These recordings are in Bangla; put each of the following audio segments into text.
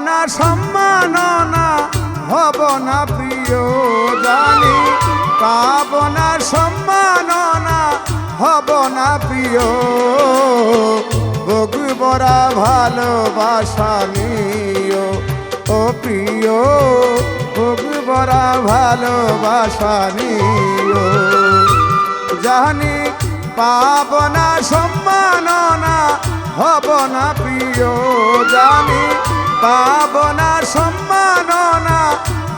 না সম্মাননা হব না প্রিয় জানি। পাব না সম্মাননা হব না প্রিয়। বগুবরা ভালোবাসা নিও। ও প্রিয় বগুবরা ভালোবাসা নিও। জানি পাব না সম্মাননা হব না প্রিয় জানি। পাব না সম্মাননা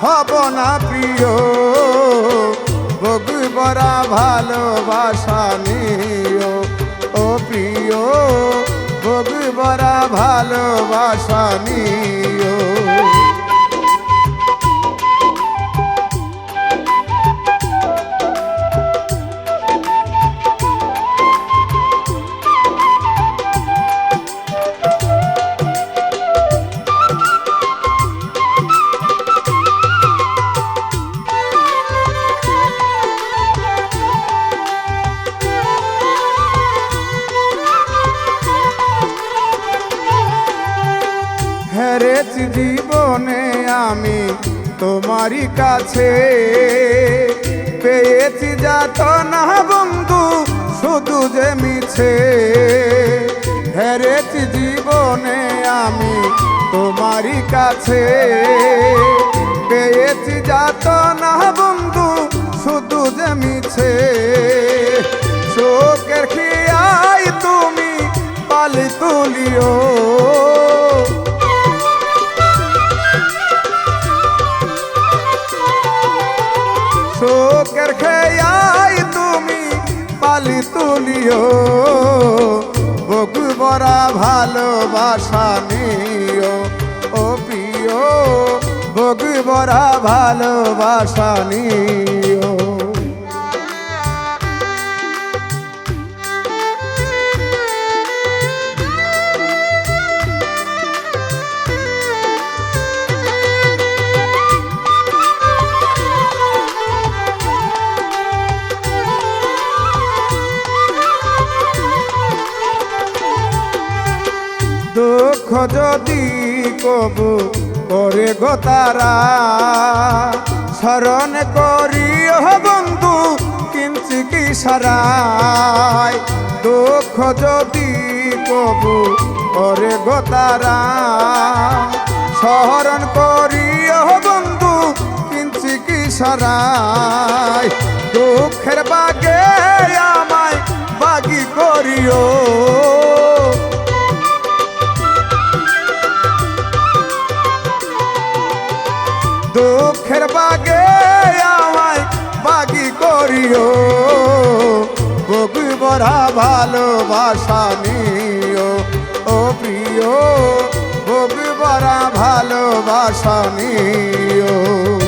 হব না প্রিয়। বগুবরা ভালোবাসা নিও। ও প্রিয় বগুবরা ভালোবাসা নিও। হেরেছি জীবনে আমি তোমারই কাছে পেয়েছি যাত না বন্ধু, শুধু যে মিছে। হেরেছি জীবনে আমি তোমারই কাছে পেয়েছি যাত না বন্ধু, শুধু যে মিছে। শোকের খিয়াই তুমি পালি তুলিও। শোকের খেয়াই তুমি পালি তুলিও। বগু বরা ভালোবাসা নিও। ও প্রিয় বগু বরা ভালোবাসা নিও। যদি কবু করে গো তারা, স্মরণ করিও বন্ধু কিঞ্চি কি সারায়। দুঃখ যদি কবু করে গো তারা, স্মরণ করিও বন্ধু কিঞ্চি কি সারায়। দুঃখের বাগে দুঃখের বাগে আমায় বাগি করিও। বগু বড়া ভালোবাসা নিও। ও প্রিয় বগু বড়া ভালোবাসা নিও।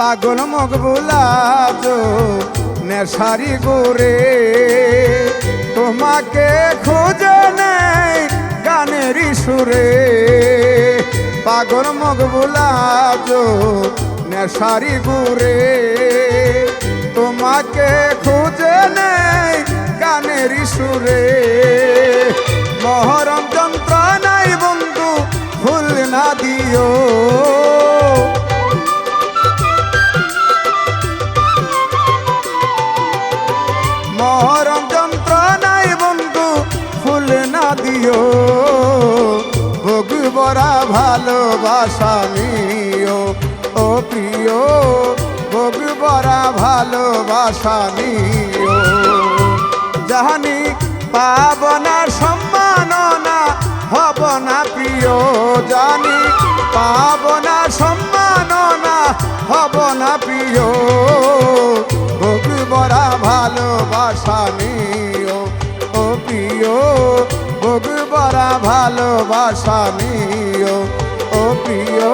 পাগল মকবুলা যো নেশারি গোরে। তোমাকে খুঁজে নেই গানের সুরে। পাগল মকবুলা যো নেশারি গোরে। তোমাকে খুঁজে নেই গানের সুরে। মহরম যন্ত্রণাই বন্ধু ফুল না দিও। নিও। ও প্রিয় ভোগ বরা ভালোবাসা নিও। জানি পাব না সম্মান না হব না প্রিয় জানি। পাব না সম্মান না হব না প্রিয়। ভোগ বরা ভালোবাসা ও প্রিয় বরা ভালোবাসা ও প্রিয়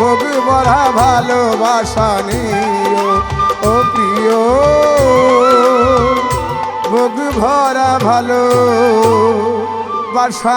কবি বড়া ভালোবাসা নিও। ও প্রিয় ভরা ভালো বাসানিও